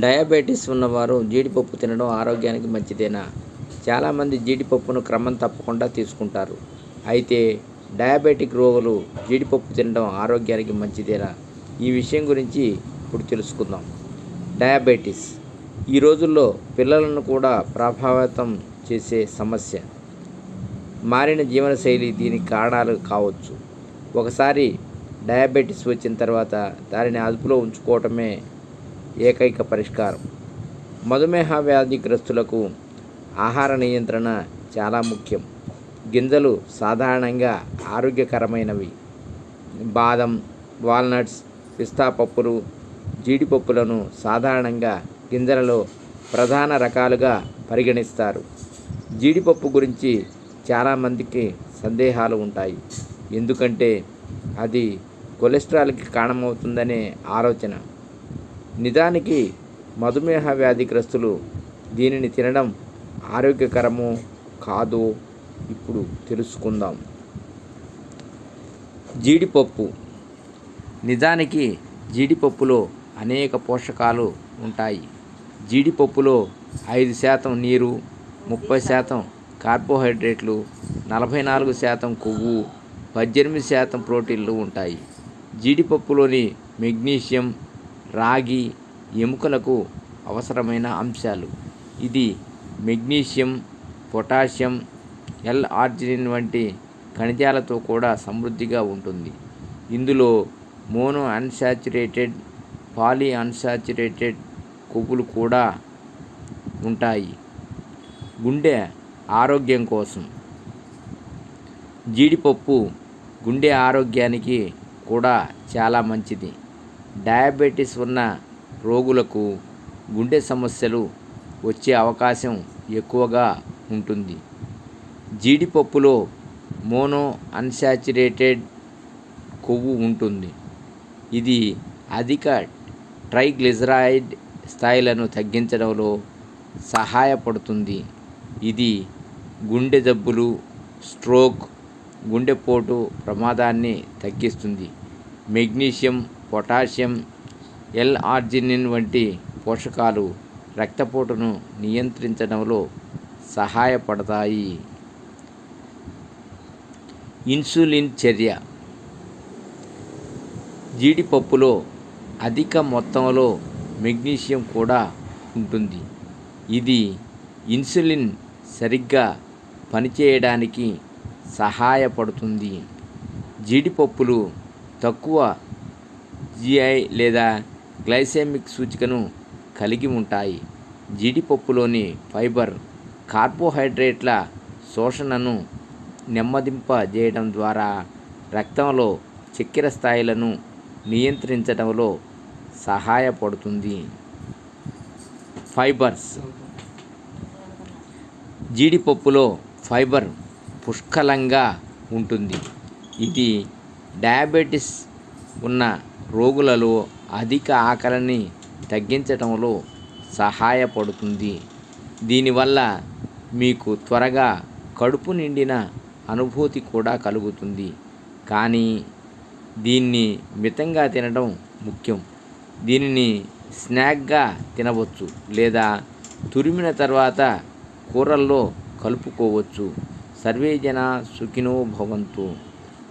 Diabetes ఉన్నవారు జీడిపప్పు తినడం ఆరోగ్యానికి మంచిదేనా? చాలామంది జీడిపప్పును క్రమం తప్పకుండా తీసుకుంటారు. అయితే డయాబెటిక్ రోగులు జీడిపప్పు తినడం ఆరోగ్యానికి మంచిదేనా? ఈ విషయం గురించి ఇప్పుడు తెలుసుకుందాం. డయాబెటీస్. ఈ రోజుల్లో పిల్లలను కూడా ప్రభావితం చేసే సమస్య. మారిన జీవనశైలి దీనికి కారణాలు కావచ్చు. ఒకసారి డయాబెటీస్ వచ్చిన తర్వాత దానిని అదుపులో ఉంచుకోవటమే ఏకైక పరిష్కారం. మధుమేహ వ్యాధిగ్రస్తులకు ఆహార నియంత్రణ చాలా ముఖ్యం. గింజలు సాధారణంగా ఆరోగ్యకరమైనవి. బాదం వాల్నట్స్ పిస్తా పప్పులు జీడిపప్పులను సాధారణంగా గింజలలో ప్రధాన రకాలుగా పరిగణిస్తారు. జీడిపప్పు గురించి చాలామందికి సందేహాలు ఉంటాయి. ఎందుకంటే అది కొలెస్ట్రాల్కి కారణమవుతుందనే ఆలోచన. నిజానికి మధుమేహ వ్యాధిగ్రస్తులు దీనిని తినడం ఆరోగ్యకరము కాదో. ఇప్పుడు తెలుసుకుందాం. జీడిపప్పు. నిజానికి జీడిపప్పులో అనేక పోషకాలు ఉంటాయి. జీడిపప్పులో ఐదు శాతం నీరు ముప్పై శాతం కార్బోహైడ్రేట్లు నలభై నాలుగు శాతం కొవ్వు పద్దెనిమిది శాతం ప్రోటీన్లు ఉంటాయి. జీడిపప్పులోని మెగ్నీషియం రాగి ఎముకలకు అవసరమైన అంశాలు. ఇది మెగ్నీషియం పొటాషియం ఎల్ ఆర్జినిన్ వంటి ఖనిజాలతో కూడా సమృద్ధిగా ఉంటుంది. ఇందులో మోనో అన్సాచురేటెడ్ పాలీ అన్సాచురేటెడ్ కొవ్వులు కూడా ఉంటాయి. గుండె ఆరోగ్యం కోసం. జీడిపప్పు గుండె ఆరోగ్యానికి కూడా చాలా మంచిది. డయాబెటీస్ ఉన్న రోగులకు గుండె సమస్యలు వచ్చే అవకాశం ఎక్కువగా ఉంటుంది. జీడిపప్పులో మోనో అన్సాచురేటెడ్ కొవ్వు ఉంటుంది. ఇది అధిక ట్రైగ్లిజరాయిడ్ స్థాయిలను తగ్గించడంలో సహాయపడుతుంది. ఇది గుండె జబ్బులు స్ట్రోక్ గుండెపోటు ప్రమాదాన్ని తగ్గిస్తుంది. మెగ్నీషియం పొటాషియం ఎల్ ఆర్జినిన్ వంటి పోషకాలు రక్తపోటును నియంత్రించడంలో సహాయపడతాయి. ఇన్సులిన్ చర్య. జీడిపప్పులో అధిక మొత్తంలో మెగ్నీషియం కూడా ఉంటుంది. ఇది ఇన్సులిన్ సరిగ్గా పనిచేయడానికి సహాయపడుతుంది. జీడిపప్పులు తక్కువ జిఐ లేదా గ్లైసెమిక్ సూచికను కలిగి ఉంటాయి. జీడిపప్పులోని ఫైబర్ కార్బోహైడ్రేట్ల శోషణను నెమ్మదింపజేయడం ద్వారా రక్తంలో చక్కెర స్థాయిలను నియంత్రించడంలో సహాయపడుతుంది. ఫైబర్స్ జీడిపప్పులో ఫైబర్ పుష్కలంగా ఉంటుంది. ఇది డయాబెటిస్ ఉన్న రోగులలో అధిక ఆకలిని తగ్గించటంలో సహాయపడుతుంది. దీనివల్ల మీకు త్వరగా కడుపు నిండిన అనుభూతి కూడా కలుగుతుంది. కానీ దీన్ని మితంగా తినడం ముఖ్యం. దీనిని స్నాక్గా తినవచ్చు లేదా తురిమిన తర్వాత కూరల్లో కలుపుకోవచ్చు. సర్వేజన సుఖినో భవంతు.